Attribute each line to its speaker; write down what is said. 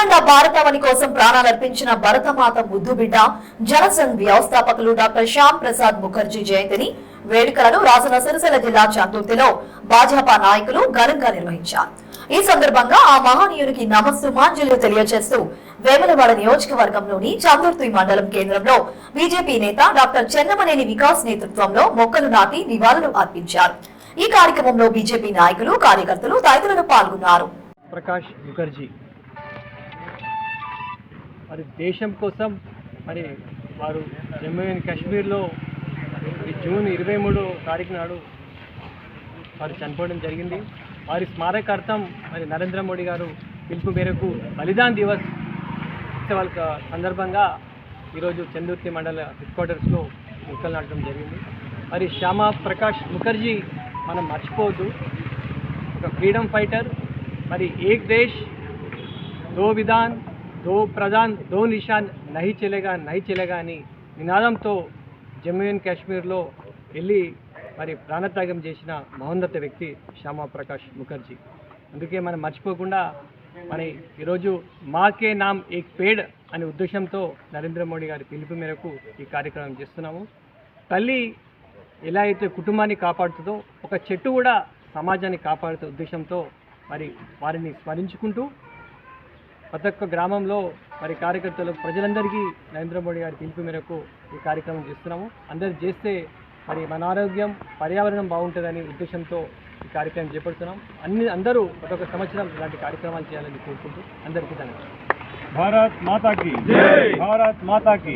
Speaker 1: అఖండ భారతావని కోసం ప్రాణాలర్పించిన భరతమాత ముద్దు బిడ్డ జనసంఘ్ వ్యవస్థాపకులు డాక్టర్ శ్యామ్ ప్రసాద్ ముఖర్జీ జయంతిని వేడుకలను రాజన్న సిరిసిల్ల జిల్లా చందుర్తిలో భాజపా నాయకులు ఘనంగా నిర్వహించారు. ఈ సందర్భంగా ఆ మహనీయునికి నమస్సుమాంజలు తెలియజేస్తూ వేములవాడ నియోజకవర్గంలోని చందుర్తి మండలం కేంద్రంలో బీజేపీ నేత డాక్టర్ చెన్నమనేని వికాస్ నేతృత్వంలో మొక్కలు నాటి నివాళులు అర్పించారు. ఈ కార్యక్రమంలో బీజేపీ నాయకులు కార్యకర్తలు తదితరులు పాల్గొన్నారు.
Speaker 2: ప్రకాష్ ముఖర్జీ. మరి దేశం కోసం మరి వారు జమ్మూ అండ్ కాశ్మీర్లో ఈ జూన్ ఇరవై మూడో తారీఖు నాడు వారు చనిపోవడం జరిగింది. వారి స్మారకార్థం మరి నరేంద్ర మోడీ గారు పిలుపు మేరకు బలిదాన్ దివస్ ఉత్సవాల సందర్భంగా ఈరోజు చందుర్తి మండల హెడ్ క్వార్టర్స్లో మొక్కలు నాటడం జరిగింది. మరి శ్యామా ప్రకాష్ ముఖర్జీ మనం మర్చిపోవద్దు. ఒక ఫ్రీడమ్ ఫైటర్. మరి ఏక్ దేశ్ దో విధాన్ దో ప్రధాన్ దో నిషాన్ నహి చెలేగా నహి చెలేగా అని నినాదంతో జమ్మూ అండ్ కాశ్మీర్లో వెళ్ళి మరి ప్రాణత్యాగం చేసిన మహోన్నత వ్యక్తి శ్యామా ప్రకాష్ ముఖర్జీ. అందుకే మనం మర్చిపోకుండా మరి ఈరోజు మాకే నామ్ ఏక్ పేడ్ అనే ఉద్దేశంతో నరేంద్ర మోడీ గారి పిలుపు మేరకు ఈ కార్యక్రమం చేస్తున్నాము. తల్లి ఎలా అయితే కుటుంబాన్ని కాపాడుతుందో ఒక చెట్టు కూడా సమాజాన్ని కాపాడుతూ ఉద్దేశంతో మరి వారిని స్మరించుకుంటూ ప్రతి ఒక్క గ్రామంలో మరి కార్యకర్తలు ప్రజలందరికీ నరేంద్ర మోడీ గారి పిలుపు మేరకు ఈ కార్యక్రమం చేస్తున్నాము. అందరు చేస్తే మరి మన ఆరోగ్యం పర్యావరణం బాగుంటుందనే ఉద్దేశంతో ఈ కార్యక్రమం చేపడుతున్నాం. అన్ని అందరూ ప్రతి ఒక్క సంవత్సరం ఇలాంటి కార్యక్రమాలు చేయాలని కోరుకుంటూ అందరికీ ధన్యవాదాలు.
Speaker 3: భారత్ మాతాకి భారత్ మాతాకి